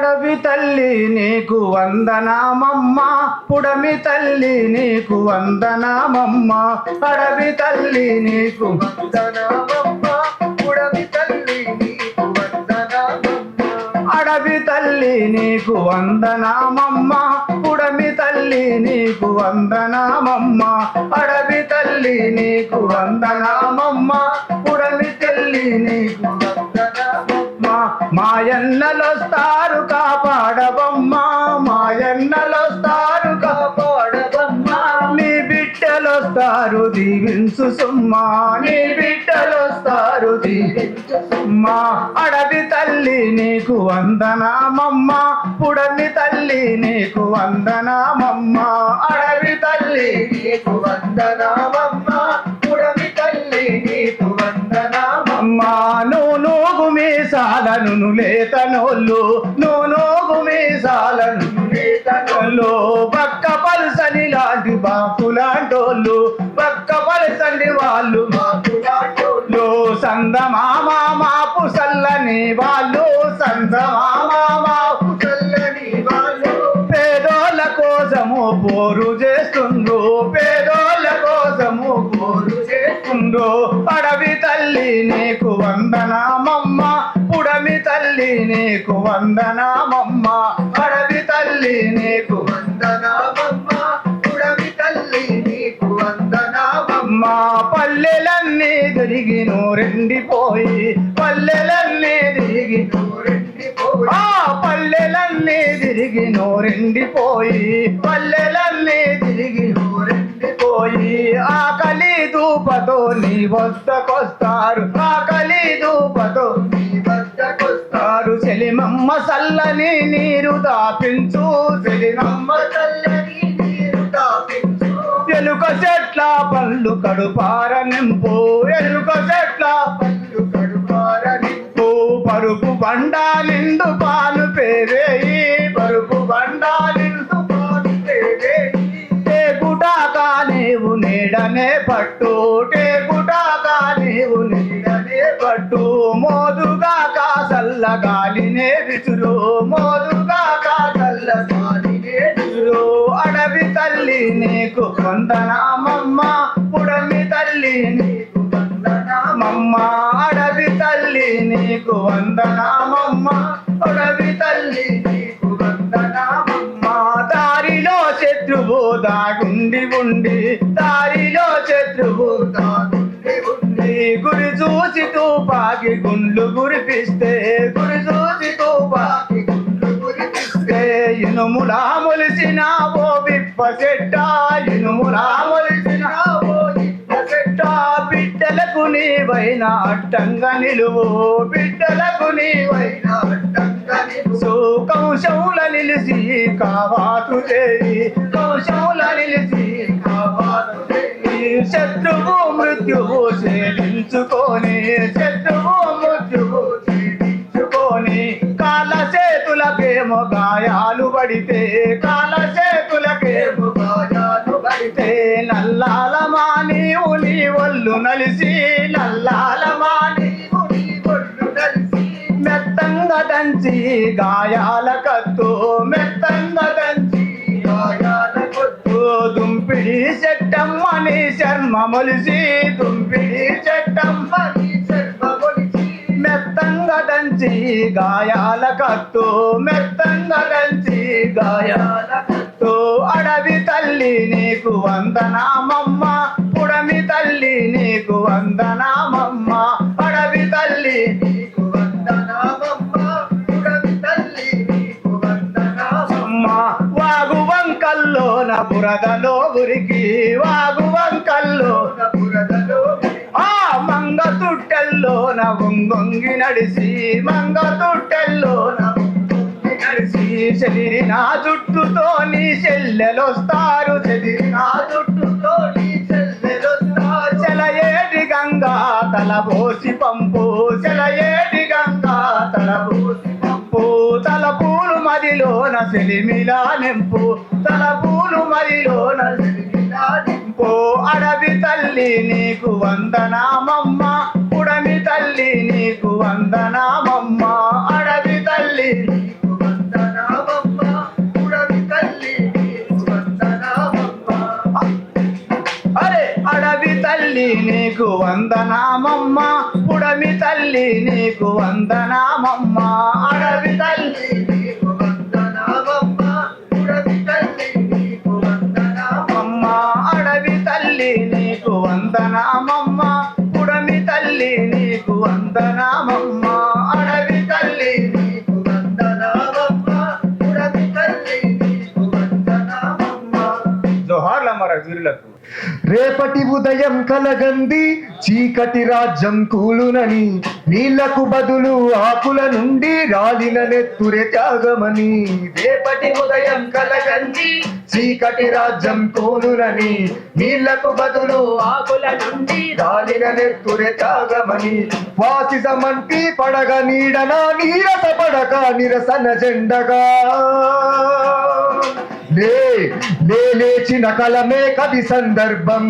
అడవి తల్లి నీకు వందనామమ్మ. పుడమి తల్లి నీకు వందనామమ్మ. అడవి తల్లి నీకు వందనామమ్మ. పుడమి తల్లి నీకు వందనామమ్మ. అడవి తల్లి నీకు వందనామమ్మ. పుడమి తల్లి నీకు వందనామమ్మ. అడవి తల్లి నీకు వందనామమ్మ. పుడమి తల్లి నీకు వందనామమ్మ. మాయన్నలొస్తారు కాపాడవమ్మ. మాయన్నలొస్తారు కాపాడవమ్మా. నీ బిడ్డలొస్తారు దీవించు సుమ్మా. నీ బిడ్డలొస్తారు దీవించు సుమ్మా. అడవి తల్లి నీకు వందనామమ్మ. పుడని తల్లి నీకు వందనామమ్మ. అడవి తల్లి నీకు వందనామమ్మ. పుడమి తల్లి నీకు వందనామమ్మ. నువ్వు మీసాలను లేతనోళ్ళు నువ్వు మీసాలను లేతనోళ్ళు. పక్క పలసని లాంటి బాపు లాంటోళ్ళు పక్క పలసని వాళ్ళు మాకులాటోళ్ళు లో సందమామ మాపు సల్లని వాళ్ళు సందమామ మాపు సల్లని వాళ్ళు. పేదోళ్ళ కోసము పోరు చేస్తుండ్రు పేదోళ్ళ కోసము పోరు చేస్తుండ్రు. అడవి తల్లి నీకు వందనామమ్మ తల్లి నీకు వందనామమ్మ. అడవి తల్లి నీకు వందనామమ్మ. పుడమి తల్లి నీకు వందనామమ్మ. పల్లెలన్నీ తిరిగి నూరెండిపోయి పల్లెలన్నీ తిరిగి నూరెండిపోయి ఆ పల్లెలన్నీ తిరిగి నూరెండిపోయి పల్లెలన్నీ తిరిగి నోరెండిపోయి ఆకలి దూపతో నీ వద్దకొస్తారు. ఆకలి దూపతో తారు చల్లని నీరు దాపించు చెలిమమ్మ చల్లని నీరు దాపించు. ఎలుక చెట్ల పళ్ళు కడుపార నింపు ఎలుక చెట్ల పళ్ళు కడుపార నింపు. పరుపు బండ నిండు పాలు పేరేయి నీకు వందనామమ్మా. అడవి తల్లి నీకు వందనామమ్మా. దారిలో శత్రువు దాగుండి ఉండి దారిలో శత్రువు తాగుండి ఉండి. గురి చూసి తూపాకి గుండ్లు గురిపిస్తే గురి చూసి తూపాకి పాకి గుండు గురిపిస్తే ఇనుములా మొలిసిన ఓ విప్ప చెట్ట ఇనుములా మొలిసిన నీవైన అట్టంగా నిలువు. బిడ్డలకు నీవైన అడ్డంగా నిలువు. కౌశముల నిలిచి కావాతు చేయి కౌశముల నిలిచి కావాతు శత్రువు మృత్యువు సేవించుకొని శత్రువు మృత్యువు సేవించుకొని కాల చేతులకేమో గాయాలు పడితే కాల చేతులకేమో గాయాలు పడితే పడితే నల్లాలమా నీవు నీ ఒళ్ళు నలిసి దంచి గాయాల కత్తు మెత్తంగా దంచి గాయాల కొద్దు దుంపిడి చెట్టమ్మ నీ శర్మ మొలిసి దుంపిడి చెట్టమ్మ నీ శర్మ మొలిసి మెత్తంగా దంచి గాయాల కత్తు మెత్తంగా దంచి గాయాల కత్తు. అడవి తల్లి నీకు వందనామమ్మ పుడమి తల్లి నీకు వందనా బురదలో ఉరికి వాగు వంకల్లోన ఆ మంగ తుట్టెల్లో నవ్వొంగి నడిసి మంగ తుట్టెల్లో నడిసి నడిసి నా జుట్టుతో నీ చెల్లెలొస్తారు చెదిరిన జుట్టుతో నీ చెల్లెలొస్తారు. చెలయేటి గంగా తలబోసి పంపు చెలయేటి గంగా తల మరిలో నా సెలిమిలా నింపు. తలపూలు మరిలో నా సెలిమిలా నింపు. అడవి తల్లి నీకు వందనామమ్మ. పుడమి తల్లి నీకు వందనామమ్మ. అడవి తల్లి తల్లి నీకు వందనామమ్మ. పుడమి తల్లి నీకు వందనామమ్మ. అడవి తల్లి నీకు వీరులకు రేపటి ఉదయం కలగంది చీకటి రాజ్యం కూలునని నీళ్ళకు బదులు ఆకుల నుండి రాలిన నెత్తురే త్యాగమని. రేపటి ఉదయం కలగంది చీకటి రాజ్యం కూలునని నీళ్ళకు బదులు ఆకుల నుండి రాలిన నెత్తురే త్యాగమని. వాసిసమంటి పడగ నీడన నీరస పడక నిరసన జెండగా. లే లే లేచిన కలమే కవి సందర్భం.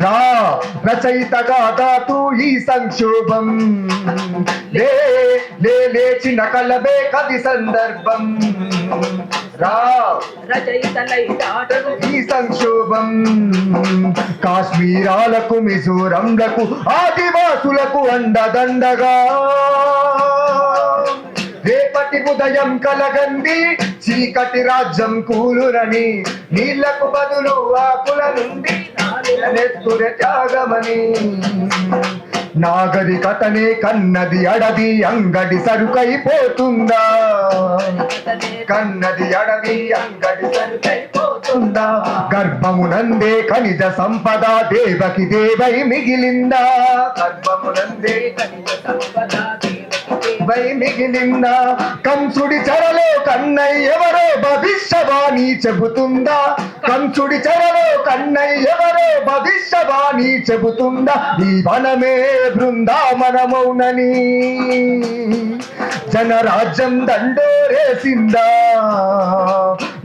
రా రచయితగా దాతు ఈ సంక్షోభం. లే లే లేచిన కలమే కవి సందర్భం. రా ఈ సంక్షోభం. కాశ్మీరాలకు మిజోరంలకు ఆదివాసులకు అండదండగా. రేపటి ఉదయం కలగంది చీకటి రాజ్యం కూలురని నీళ్ళకు బదులు ఆకుల నుండి నెత్తుర త్యాగమని. నాగరికతనే కన్నది అడవి అంగడి సరుకైపోతుందా? కన్నది అడవి అంగడి సరుకైపోతుందా? గర్భమునందే ఖనిజ సంపద దేవకి దేవై మిగిలిందా? గర్భమునందే వై మిగిలిందా కంసుడి చెరలో కన్నయ్య ఎవరో భవిష్యవాణి చెబుతుందా? కంసుడి చెరలో కన్నయ్య ఎవరో భవిష్యవాణి చెబుతుందా? ఈ వనమే బృందావనమౌనని. జనరాజ్యం దండోరేసిందా?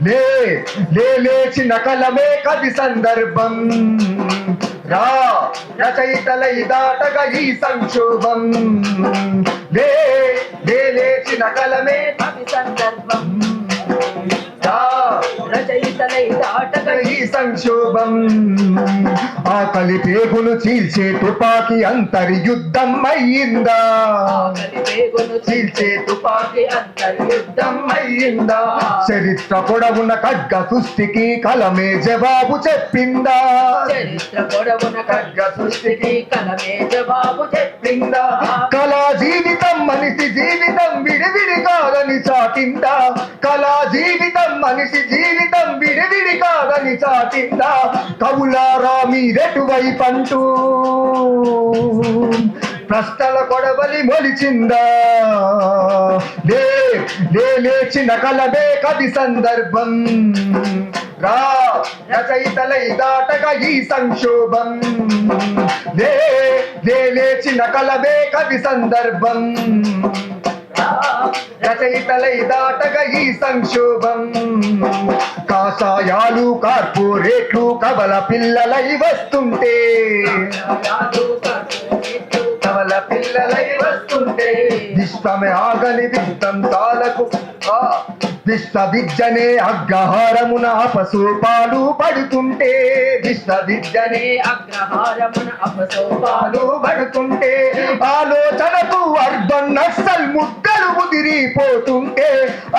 లే లేచిన కలమే కవి సందర్భం. రచయితలై దాటగా ఈ సంక్షోభం. లే లేచిన కలమే సందర్భం రచయితలై ఈ సంక్షోభం. ఆకలి పేగులు చీల్చే తుపాకీ అంతర్యుద్ధం అయ్యిందా ఆకలి పేగును చీల్చే తుపాకీ అంతర్యుద్ధం అయ్యిందా చరిత్ర పొడవున ఖడ్గ సృష్టికి కలమే జవాబు చెప్పిందా? చరిత్ర పొడవున ఖడ్గ సృష్టికి కలమే జవాబు చెప్పిందా చెప్పిందా? కళా జీవితం మనిషి జీవితం విడివిడి కాదని చాటిందా? కళా జీవితం మనిషి జీవితం విడివిడి కాదని చాటిందా కవులారా మీరెటువైపంటూ ప్రశ్నల కొడవలి మొలిచిందా? లే లే లేచిన కలవే కవి సందర్భం. రా రచయితలై దాటగా ఈ సంక్షోభం. లే లే లేచిన కలవే కవి సందర్భం. రచయితలై దాటగా ఈ సంక్షోభం. కాషాయాలు కార్పొరేట్లు కబల పిల్లలై వస్తుంటే. కబల పిల్లలై వస్తుంటే. విశ్వమే ఆగని విధ్వంసాలకు ఆ విశ్వ విద్యనే అగ్రహారమున అపసూపాలు పడుతుంటే విశ్వ విద్యనే అగ్రహారమున అపసోపాలు పడుతుంటే ఆలోచనకు అర్ధం నస్సల్ ముద్దలు ముదిరిపోతుంటే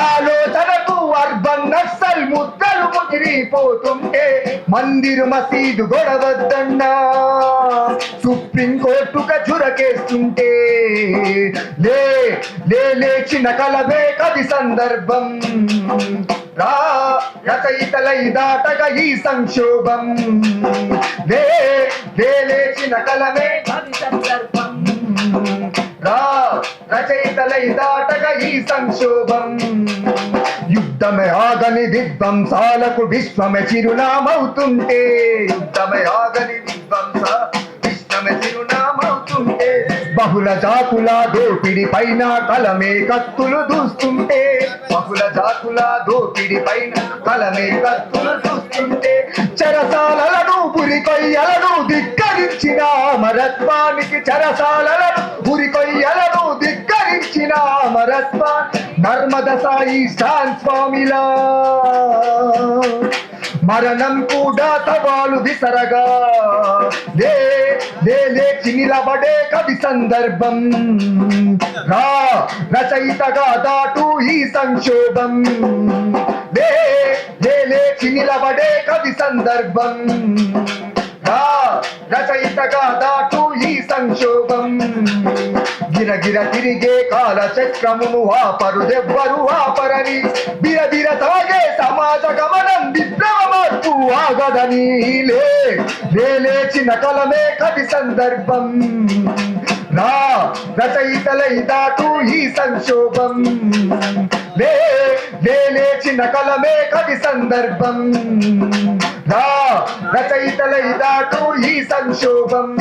ఆలోచనకు అర్ధం నస్సల్ ముద్దలు ముదిరిపోతుంటే మందిరు మసీదు గొడవద్దన్నా సుప్రీం కోర్టుక లే లేచిన కలవే కవి సందర్భం. రచయితలై దాటగా ఈ సంక్షోభం. లే లే కలమే రా రచయితలై దాటగా ఈ సంక్షోభం. యుద్ధమే ఆగని విధ్వంసాలకు విశ్వమే చిరునామవుతుంటే. యుద్ధమే ఆగని విధ్వంస విశ్వమే చిరు బహుళ జాతుల దోపిడి పైన కలమే కత్తులు దూస్తుంటే. బహుళ జాతుల దోపిడి పైన కలమే కత్తులు దూస్తుంటే. చరసాలలను పురికొయ్యలను ధిక్కరించిన అమరత్వానికి చెరసాలను పురికొయ్యలను ధిక్కరించిన అమరత్వా. నర్మద సాయి స్వామిలా మరణం కూడా సవాలు విసరగా లే లే లేచి నిలబడే కవి సందర్భం. రా రచయితగా దాటు ఈ సంక్షోభం. లే లే లేచి నిలబడే కవి సందర్భం. రా రచయితగా దాటు ఈ సంక్షోభం. గిరగిర తిరిగే కాల చక్రమును ఆపరుదెవ్వరు ఆపరని. బిరబిర సాగే సమాజ గమనం విప్లవ మార్పు ఆగదని లే లేచిన కలమే కవి సందర్భం. రా రచయితలై దాటు ఈ సంక్షోభం. లే లే లేచిన కలమే కవి సందర్భం. రా రచయితలై దాటు ఈ సంక్షోభం.